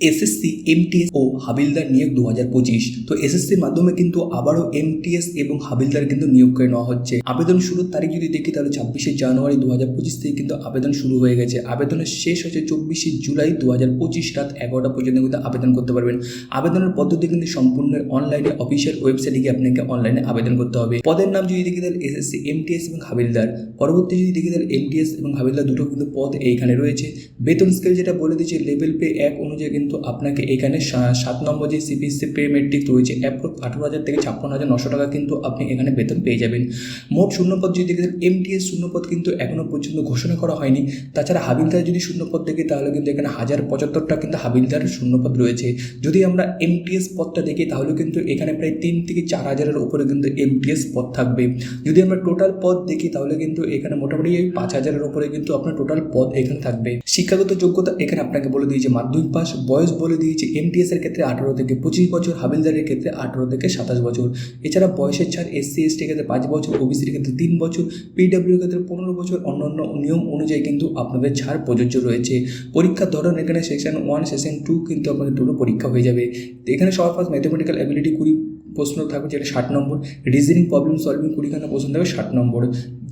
SSC MTS ও হাবিলদার নিয়োগ দু হাজার পঁচিশ। তো এসএসসির মাধ্যমে কিন্তু আবারও এমটিএস এবং হাবিলদার কিন্তু নিয়োগ করে নেওয়া হচ্ছে। আবেদন শুরুর তারিখ যদি দেখি তাহলে ছাব্বিশে জানুয়ারি দু হাজার পঁচিশ থেকে কিন্তু আবেদন শুরু হয়ে গেছে। আবেদনের শেষ হচ্ছে চব্বিশে জুলাই দু হাজার পঁচিশ রাত এগারোটা পর্যন্ত কিন্তু আবেদন করতে পারবেন। আবেদনের পদ্ধতি কিন্তু সম্পূর্ণ অনলাইনে অফিসিয়াল ওয়েবসাইটে গিয়ে আপনাকে অনলাইনে আবেদন করতে হবে। পদের নাম যদি দেখি তাহলে এসএসসি এমটিএস এবং হাবিলদার। পরবর্তী যদি দেখি তাহলে এমটিএস এবং হাবিলদার দুটো কিন্তু পদ এইখানে রয়েছে। বেতন স্কেল যেটা বলে দিচ্ছে লেভেল পে এক অনুযায়ী কিন্তু আপনাকে এখানে সাত নম্বর যে সিপিএসসি পে মেট্রিক রয়েছে অ্যাপ্রোক্স আঠারো হাজার থেকে ছাপ্পান্ন হাজার নশো টাকা কিন্তু আপনি এখানে বেতন পেয়ে যাবেন। মোট শূন্যপদ যদি দেখে এমটিএস শূন্যপদ কিন্তু এখনও পর্যন্ত ঘোষণা করা হয়নি। তাছাড়া হাবিলদার যদি শূন্যপদ দেখি, তাহলে কিন্তু এখানে হাজার পঁচাত্তরটা কিন্তু হাবিলদার শূন্যপদ রয়েছে। যদি আমরা এমটিএস পদটা দেখি, তাহলে কিন্তু এখানে প্রায় তিন থেকে চার হাজারের উপরে কিন্তু এমটিএস পদ থাকবে। যদি আমরা টোটাল পদ দেখি, তাহলে কিন্তু এখানে মোটামুটি এই পাঁচ হাজারের উপরে কিন্তু আপনার টোটাল পদ এখানে থাকবে। শিক্ষাগত যোগ্যতা এখানে আপনাকে বলে দিয়েছে, মাধ্যমিক পাস বয়স বলে দিয়েছে টি এসের ক্ষেত্রে আঠারো থেকে পঁচিশ বছর, হাবিলদারের ক্ষেত্রে আঠারো থেকে সাতাশ বছর। এছাড়া বয়সের ছাড় এসসি এসটির ক্ষেত্রে পাঁচ বছর ওবিসির ক্ষেত্রে তিন বছর পিডব্লিউর ক্ষেত্রে পনেরো বছর, অন্যান্য নিয়ম অনুযায়ী কিন্তু আপনাদের ছাড় প্রযোজ্য রয়েছে। পরীক্ষার ধরন এখানে সেকশন ওয়ান সেকশন টু কিন্তু আপনাদের দুটো পরীক্ষা হয়ে যাবে। এখানে সবার ফার্স্ট ম্যাথমেটিক্যাল অ্যাবিলিটি কুড়ি প্রশ্ন থাকবে যেটা ষাট নম্বর। রিজনিং প্রবলেম সলভিং কুড়িখানা প্রশ্ন থাকবে ষাট নম্বর।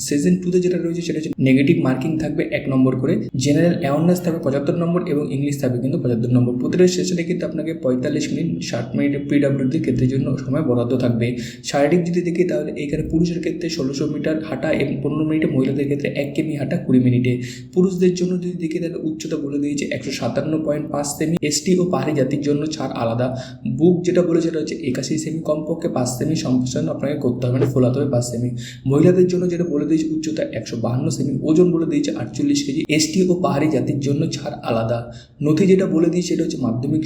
সেশন টুতে যেটা রয়েছে সেটা হচ্ছে নেগেটিভ মার্কিং থাকবে এক নম্বর করে। জেনারেল অ্যাওয়ারনেস থাকবে পঁচাত্তর নম্বর এবং ইংলিশ থাকবে কিন্তু পঁচাত্তর নম্বর। প্রতিটা সেশনে কিন্তু আপনাকে পঁয়তাল্লিশ মিনিট, ষাট মিনিট পিডাব্লিউডির ক্ষেত্রের জন্য সময় বরাদ্দ থাকবে। শারীরিক যদি দেখি তাহলে এখানে পুরুষের ক্ষেত্রে ষোলোশো মিটার হাঁটা এবং পনেরো মিনিটে মহিলাদের ক্ষেত্রে এক কেমি হাঁটা কুড়ি মিনিটে। পুরুষদের জন্য যদি দেখি তাহলে উচ্চতা বলে দিয়েছে একশো সাতান্ন পয়েন্ট পাঁচ সেমি এসটি ও পাহাড়ি জাতির জন্য ছাড় আলাদা। বুক যেটা বলে সেটা হচ্ছে একাশি সেমি কমপক্ষে পাঁচ সেমি সম্প্রসারণ আপনাকে করতে হবে। মানে ফোলাতে হবে পাঁচ সেমি। মহিলাদের জন্য যেটা বলে দিয়েছে উচ্চতা একশো বাহান্ন সেমি, ওজন বলে দিয়েছে আটচল্লিশ কেজি। এসটি ও পাহাড়ি জাতির জন্য ছাড় আলাদা। নথি যেটা বলে দিয়েছে সেটা হচ্ছে মাধ্যমিক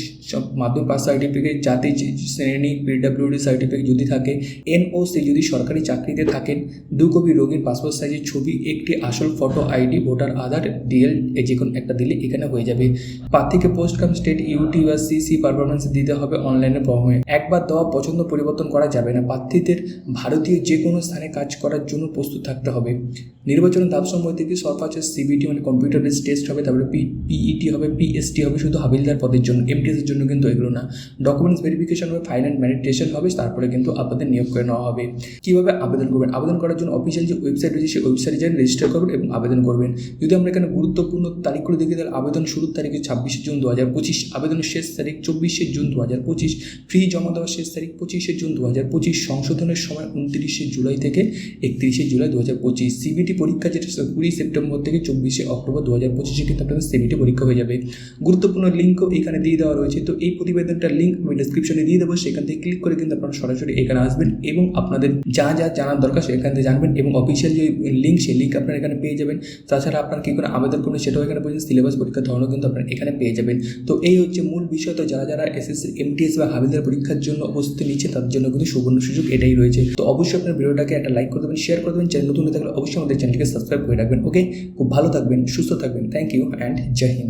মাধ্যমিক পাস সার্টিফিকেট জাতি শ্রেণি পিডাব্লিউডি সার্টিফিকেট যদি থাকে, এন ও এনওসি যদি সরকারি চাকরিতে থাকেন, দু কপি রোগীর পাসপোর্ট সাইজের ছবি, একটি আসল photo ID voter Aadhaar DL যে কোনো একটা দিলে এখানে হয়ে যাবে। প্রার্থীকে পোস্ট কাম স্টেট ইউটি বা সিসি পারফরমেন্স দিতে হবে অনলাইনে ফর্মে একবার দেওয়া পছন্দ পরিবর্তন করা যাবে না। প্রার্থীদের ভারতীয় যে কোনো স্থানে কাজ করার জন্য প্রস্তুত থাকতে হবে। নির্বাচনের ধাপ সময় থেকে সর্বোচ্চ সিবিটি মানে কম্পিউটার বেস টেস্ট হবে, তারপরে পি পিইটি হবে পিএসটি হবে, শুধু হাবিলদার পদের জন্য এমটিএস এর জন্য কিন্তু এগুলো না। ডকুমেন্টস ভেরিফিকেশন হবে ফাইনাল ম্যানিটেশন হবে, তারপরে কিন্তু আপনাদের নিয়োগ করে নেওয়া হবে। কীভাবে আবেদন করবেন? আবেদন করার জন্য অফিসিয়াল যে ওয়েবসাইট রয়েছে, সেই ওয়েবসাইটে যান রেজিস্টার করবেন এবং আবেদন করবেন। যদি আমরা এখানে গুরুত্বপূর্ণ তারিখগুলো দেখি, তাহলে আবেদন শুরুর তারিখ ছাব্বিশে জুন দু হাজার পঁচিশ, আবেদনের শেষ তারিখ চব্বিশে জুন দু হাজার পঁচিশ ফ্রি জমা দেওয়ার শেষ তারিখ পঁচিশে জুন দু হাজার পঁচিশ, সংশোধনের সময় উনত্রিশে জুলাই থেকে একত্রিশে জুলাই দু হাজার পঁচিশ, সিবিটি পরীক্ষা যেটা কুড়ি সেপ্টেম্বর থেকে চব্বিশে অক্টোবর দু হাজার পঁচিশে কিন্তু আপনাদের সিবিটি পরীক্ষা হয়ে যাবে। গুরুত্বপূর্ণ লিঙ্কও এখানে দিয়ে দেওয়া রয়েছে, তো এই প্রতিবেদনটার লিঙ্ক আমি ডিসক্রিপশনে দিয়ে দেবো, সেখান থেকে ক্লিক করে কিন্তু আপনারা সরাসরি এখানে আসবেন এবং আপনাদের যা যা জানার দরকার সেখান থেকে জানবেন এবং অফিসিয়াল যে লিঙ্ক সেই লিঙ্ক আপনারা এখানে পেয়ে যাবেন। তাছাড়া আপনার কী করে আবেদন করবেন সেটাও এখানে পেয়ে সিলেবাস পরীক্ষার ধরনও কিন্তু আপনারা এখানে পেয়ে যাবেন। তো এই হচ্ছে মূল বিষয়, তো যারা যারা এসএসসি এমটিএস বা হাবিলদার পরীক্ষার জন্য উপস্থিত নিচ্ছে তাদের জন্য কিন্তু সুবর্ণ সুযোগ এটাই রয়েছে। তো অবশ্যই আপনার ভিডিওটাকে একটা লাইক করে দেবেন শেয়ার করে দেবেন চ্যানেল নতুন থাকলে অবশ্যই আমাদের চ্যানেলকে সাবস্ক্রাইব করে রাখবেন ওকে খুব ভালো থাকবেন, সুস্থ থাকবেন thank you and Jai Hind